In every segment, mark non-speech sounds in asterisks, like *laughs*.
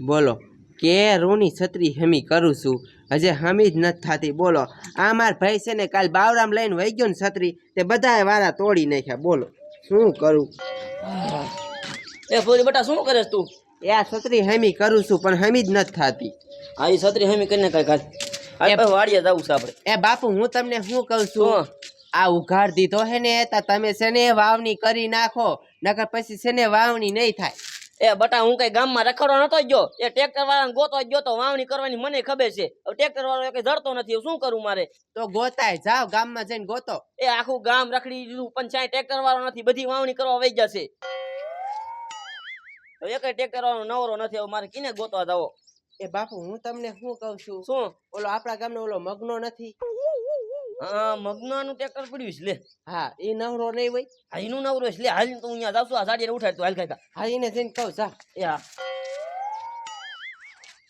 બોલો કે રૂની છત્રી હેમી કરું છું? હજે હમી જ નથી થતી બોલો. આ માર ભાઈ છે ને કાલ બાવરામ લઈને વહી ગયો ને છત્રી તે બધાએ વારા તોડી નાખ્યા બોલો. શું કરું? એ ફોરી બટા શું કરે તું? એ આ છત્રી હેમી કરું છું પણ હમી જ નથી થતી. આ છત્રી હેમી કરીને કઈ આ એ- વાડીએ જવું છે આપણે. એ બાપુ હું તમને શું કહું છું? આ ઉઘાડ દીધો હે ને તમે છે ને વાવણી કરી નાખો નકર પછી છે ને વાવણી નહીં થાય. એ બટા હું કઈ ગામમાં રખડો નતો ગયો. એ ટ્રેક્ટર વાળાને ગોતો ગયો તો વાવણી કરવાની મને ખબર છે. હવે ટ્રેક્ટર વાળો કઈ જડતો નથી શું કરું મારે? તો ગોતાય જાવ ગામમાં જઈને ગોતો. એ આખું ગામ રખડી દીધું પંચાયત ચાય ટ્રેક્ટર વાળો નથી બધી વાવણી કરવા વહી જશે. હવે એક ટ્રેક્ટર વાળો નવરો નથી હવે મારે કિને ગોતવા જાવો. એ બાપુ હું તમને શું કહું છું? શું? ઓલો આપણા ગામનો ઓલો મગનો નથી. હા મગનાનું ટ્રેક્ટર પડ્યું છે લે. હા એ નવરો નહીં હોય? હા એનું નવરો છે લે. હાલ તો હું અહીંયા જાઉં છું આ સાડીને ઉઠાડ હાલ કાકા હા એને જઈને કહું જા. એ હા.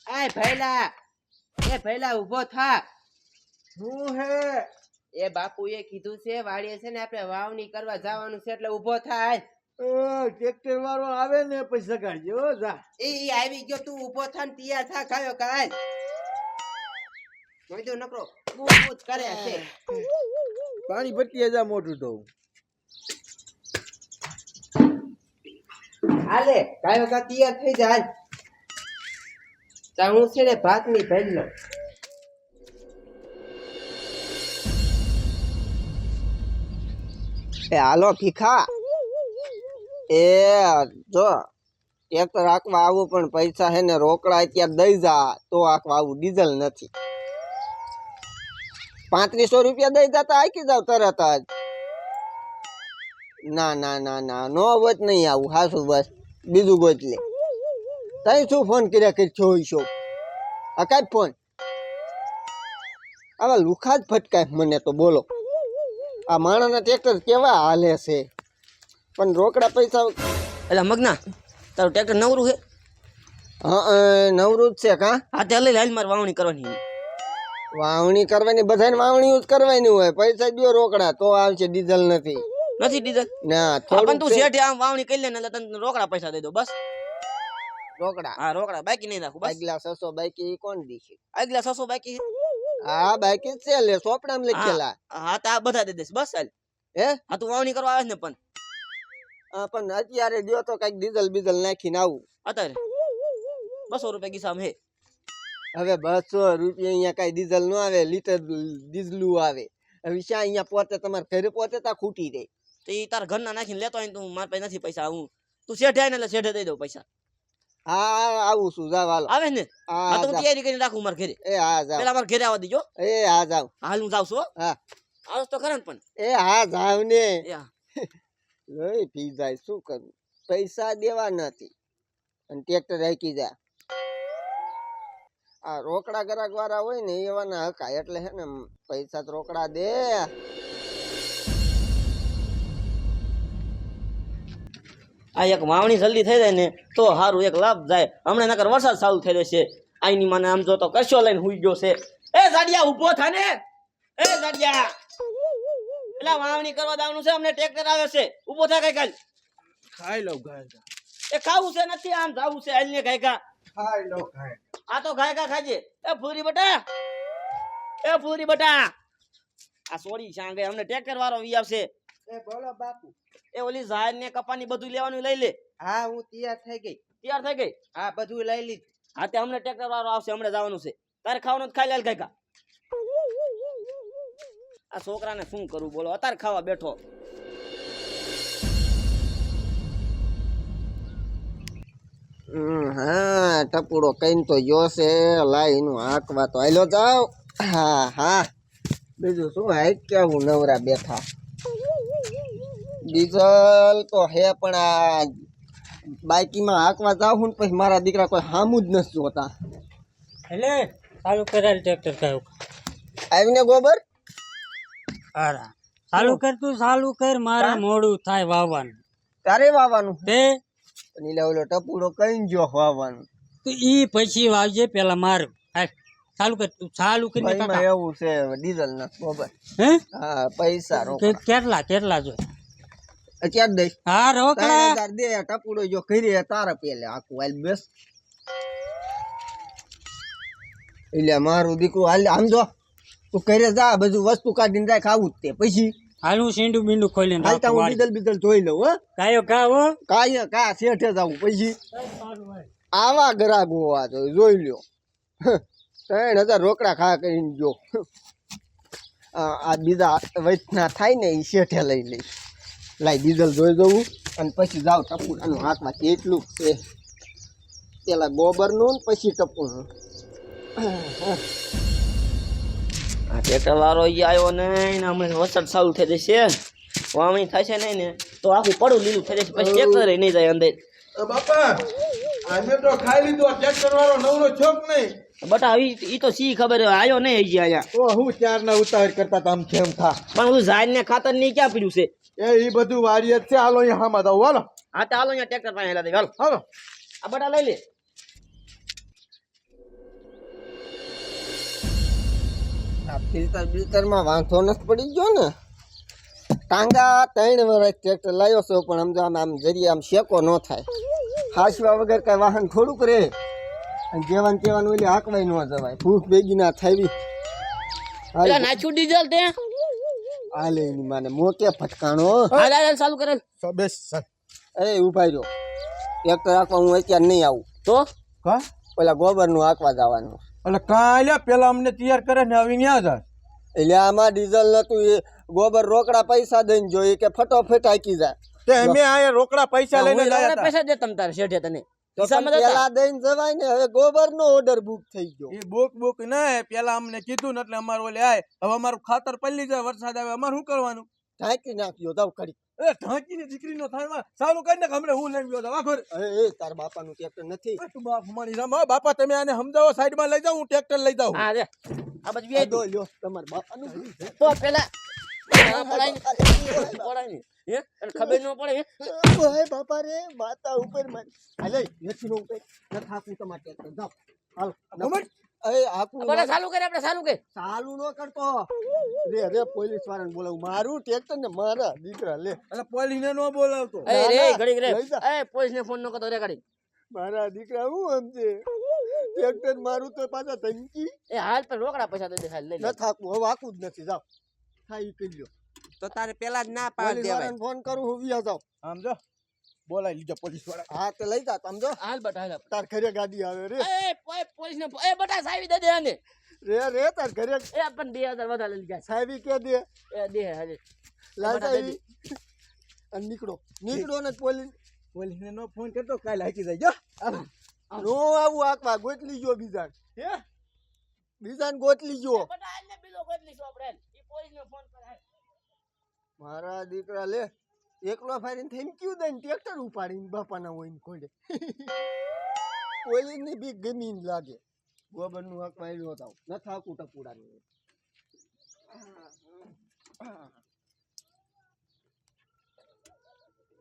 આય ભૈલા એ ભૈલા ઊભો થા. હું હે? એ કીધું છે વાડીએ છે ને આપણે વાવણી કરવા જવાનું છે એટલે ઊભો થાય ટ્રેક્ટર વાળો આવે ને પછી સગાડજો જા. એ આવી ગયો તું ઊભો થા ને તૈયાર થા ખાયો કાલ મોઈ નકરો. બૂચ કરે છે. પાણી ભરતી જા મોટું તો. હાલે કાય વખત તૈયાર થઈ જાય. તા હું છે ને ભાતની ભેજ લઉં. એ હાલો ભીખા. એ જો ટ્રેક્ટર હાંકવા આવું પણ પૈસા હે ને રોકડા અત્યારે દઈ જા તો હાંકવા આવું ડીઝલ નથી. પાંત્રીસો રૂપિયા દઈ દેતા આખી જાવ તરત જ. ના ના ના ના નો વચ નહીં આવું હાસું બસ. બીજું ગોચ લે તઈ શું ફોન કર્યા કે છો છો આ કાંઈ ફોન? આવા લુખા જ ફટકાય મને તો બોલો. આ માણાના ટ્રેક્ટર કેવા હાલે છે? પણ રોકડા પૈસા એટલે મગના તારું ટ્રેક્ટર નવરું છે? હા નવરું જ છે કા? હા તે લઈ હાલ મારે વાવણી કરવાની વાવણી કરવાની બધાને વાવણી જ કરવાની હોય. પૈસા દો રોકડા તો આવશે ડીઝલ નથી. નથી ડીઝલ? ના પણ તું શેઠે આમ વાવણી કરી લે ને તને રોકડા પૈસા દઈ દો બસ. રોકડા? હા રોકડા બાકી નહીં રાખું આગલા સસો બાકી કોણ દીશે? આગલા સસો બાકી હા બાકી છે લે સોપડામાં લખેલા. હા તો આ બધા દઈ દઈશ બસ ચાલ હે? હા તું વાવણી કરવા આવે ને પણ. હા, પણ અત્યારે જો તો કંઈક ડીઝલ બીઝલ નાખીને આવું. અત્યારે? બસો રૂપિયા કિસ્સામાં હે. હવે બસો રૂપિયા અહીંયા કાંઈ ડીઝલ ન આવે લીટર ડીઝલું આવે. હવે શા અહીંયા પહોંચે તમારે ઘરે પોતે તા ખૂટી રહે તો એ તારા ઘરના નાખીને લેતો હોય તું મારા પાસે નથી પૈસા હું તું શેઠે આવીને એટલે શેઠે દઈ દઉં પૈસા. હા આવું છું જાવ હાલો. આવે ને? હા તો તૈયારી કરીને રાખું મારા ઘરે. એ હા જાવ. પેલા મારા ઘરે આવવા દીજો. એ હા જાવ. હાલ હું જાવ છું હા. આળસ તો ખરા પણ. એ હા જાવ ને. *laughs* લઈ. પી જાય શું કરું? પૈસા દેવા નથી. અને ટ્રેક્ટર રાખી જા. આ રોકડા ગરાક વાળા હોય ને એવાના હકાય. એટલે હે ને પૈસા તો રોકડા દે. આ એક વાવણી જલ્દી થઈ જાય ને તો સારું એક લાભ જાય. હમણાં નકર વરસાદ ચાલુ થઈ રહેશે આઈની મને આમ જો તો કશો લઈને હુઈ ગયો છે. એ જાડિયા ઊભો થા ને. એ જાડિયા. પેલા વાવણી કરવા દાવનું છે અમને ટ્રેક્ટર આવે છે. ઊભો થા કઈ કાલ. ખાઈ લઉં ગાય એ ખાવું છે નથી આમ જાવું છે. હાલને ગાય કા. ખાઈ આ તો ગાય કા ખાજે. એ ફૂરી બટા. એ ફૂરી બટા. આ સોરી સાંગે અમને ટેકર વાળો વી આવશે એ બોલો બાપુ. એ ઓલી ઝાડ ને કપાની બધું લેવાનું લઈ લે. હા હું તૈયાર થઈ ગઈ. તૈયાર થઈ ગઈ? હા બધું લઈ લીધું. હા તે અમને ટેકર વાળો આવશે હમણાં જવાનું છે. તારે ખાવાનું ખાઈ લે કાકા આ છોકરાને શું કરું બોલો? અત્યારે ખાવા બેઠો. હા. ટપુડો કઈ તો જોશે લાય એનું હાંકવા તો આયલો જાવ હા હા. બીજું શું હાઈક કેવું નવરા બેઠા. ડીઝલ તો હે પણ આ બાઈકીમાં હાંકવા જાવ હું પછી મારા દીકરા કોઈ હામું જ નથી જોતા. એટલે ચાલુ કરેલ ટ્રેક્ટર કયું આવીને ગોબર? હારા ચાલુ કર તું ચાલુ કર મારે મોડું થાય વાવવાનું. તારે વાવવાનું? તે નીલા ઓલો ટપુડો કઈ જો વાવવાનું. તું એ પછી વાવજે પેલા મારું. ચાલુ કર તું ચાલુ કરીને કાકા. એવું છે ડીઝલ ના ગોબર હે? હા પૈસા રોક કેટલા કેટલા જો અત્યારે દઈશ હા રોકડા. તાર દે ટપુડો જો કરી તારે પેલે આખું હાલ બસ. એટલે મારું દીકરું હાલ આમ જો તું કરે જા બધું વસ્તુ કાઢીને જાય ખાવું જ તે. પછી હાલ સીંડું બીંડું ખોલીને હાલતા હું. બીદલ બીદલ જોઈ લઉં હો. કાયો કા હો? કાંઈ કા શેઠે જાવું પછી આવા ગ્રાહક હોવા જોઈએ. જોઈ લ્યો. ત્રણ હજાર રોકડા ખા કરીને જો. આ બીજા વચના થાય ને એ શેઠે લઈ લઈ લાઈ ડીઝલ જોઈ જવું અને પછી જાવ ટપુડાનું હાથમાં કેટલું છે. પેલા ગોબરનું ને પછી ટપુનું આ ટ્રેક્ટર વાળો ઈ આવ્યો નહીં ને હમણાં વરસાદ ચાલુ થઈ જશે. વાવણી થશે નહીં ને તો આખું પડું લીલું થઈ જશે. પછી ટ્રેક્ટર નહીં જાય અંદર. બાપા. અમે તો ખાઈ લીધું ટ્રેક્ટર વાળો નવરો છોક નહીં. બટા ઈ ઈ તો સી ખબર હે, આવ્યો નહીં હજી અહીંયા. તો હું ચાર ના ઉતાવળ કરતા તા આમ કેમ થા. પણ હું ઝાડ ને ખાતરની ક્યાં પીડ્યું છે? એ ઈ બધું વારી જ છે. હાલો અહીંયા હામાં જાવ હાલો. હા તો હાલો અહીંયા ટ્રેક્ટર પાસે હેલા દે હાલો. હાલો. આ બટા લઈ લે. આ ફિલ્ટર બિલ્ટરમાં વાંધો નથી પડી ગયો ને. ટાંગા ત્રણ વર્ષ ટ્રેક્ટર લાવ્યો છો પણ આમ આમ આમ જરીએ આમ શેકો ન થાય. હાસવા વગર કાંઈ વાહન થોડુંક રહે. અને જેવાન તેવાનું ઓલી હાંકવાય ન જવાય. ભૂખ ભેગી ના થાય પેલા નાખ્યું ડીઝલ તે. હાલે ની માને મોકે ફટકાણો. હાલ હાલ ચાલુ કરે. બેસ એ ઊભા રહ્યો. ટ્રેક્ટર હાંકવા હું અત્યારે નહીં આવું. તો? કા? પેલા ગોબરનું હાંકવા જવાનું. એટલે કાલે પેલા અમને તૈયાર કરે ને આવી ન્યા જાય. એટલે આમાં ડીઝલ નતું એ ગોબર રોકડા પૈસા દઈને જોઈએ કે ફટોફટ હાંકી જાય. તે અમે આયા રોકડા પૈસા લઈને પૈસા દે તમ તારે શેઠે તને. પેલા દઈને જવાય ને હવે ગોબરનો ઓર્ડર બુક થઈ ગયો. એ બુક બુક ના પેલા અમને કીધું ને એટલે અમારું ઓલે આય હવે અમારું ખાતર પલ્લી જાય વરસાદ આવે અમારે શું કરવાનું? ઢાંકી નાખ્યો જાવ કરી એ ઢાંકીને દીકરીનો થાય સારું કરીને હમણે હું લઈને ગયો એ તાર બાપાનું ટ્રેક્ટર નથી. તું બાપ મારી રામ બાપા તમે આને સમજાવો સાઈડમાં લઈ જાઓ હું ટ્રેક્ટર લઈ જાઉં. હા દે આ બધું બે દો લ્યો તમાર બાપાનું તો પેલા ને. ને. હે? તને ખબર ન પડે હે? બાપા રે માતા ઉપર મારી હાલે નથી નો ઉપર ન થાકું તમાર ટેક્ટર જાવ હાલ નમન અરે આકુ બધા ચાલુ કરે આપણે ચાલુ કે ચાલુ ન કરતો. રે રે પોલીસ વાળાને બોલાવું. મારું ટેક્ટર ને મારા દીકરા લે. એટલે પોલીસને ન બોલાવતો. એ ના, રે ઘડી રે. એ પોલીસ ને ફોન ન કરતો રે ઘડી મારા દીકરા હું સમજે ટ્રેક્ટર મારું તો પાછા ધમકી. એ હાલ પર રોકડા પૈસા દે ખાલી લઈ ન થાકું હવે આકું જ નથી. જાવ થાય ઈ કહી લ્યો તો તારે પેલા જ ના પાડી પોલીસ દેવાય. ફોન કરું હું વ્યા જાવ સમજો? જો બોલાવી લીધો પોલીસવાળા હા તે લઈ જા સમજો? હાલ બટા હાલ તાર ઘરે ગાડી આવે રે. એ પોલીસ ને એ બટા સાવી દે દે આને. રે રે તાર ઘરે એ પણ બે હજાર વધારે લઈ જાય. સાહેબી કે દે. એ દે હાલે. લાલ સાવી અને નીકળો. નીકળો ને પોલીસ. પોલીસને નો ફોન કરતો કાલ હાકી જાય. જો નો આવું આકવા ગોતલી જો બીજા હે? બીજાને ગોતલી જો બટા હાલ ને બીજો કોઈ લઈશું આપણે. એ પોલીસ ને ફોન કરે. મારા દીકરા લે, એકલો ફાઈને થઈને ક્યું દઈને ટ્રેક્ટર ઉપાડીને બાપાના હોય ને ખોડે? પોલીસની બી ગમી લાગે. ગોબરનું હક વાળ્યો હતા ન થાકું ટપુડાનું.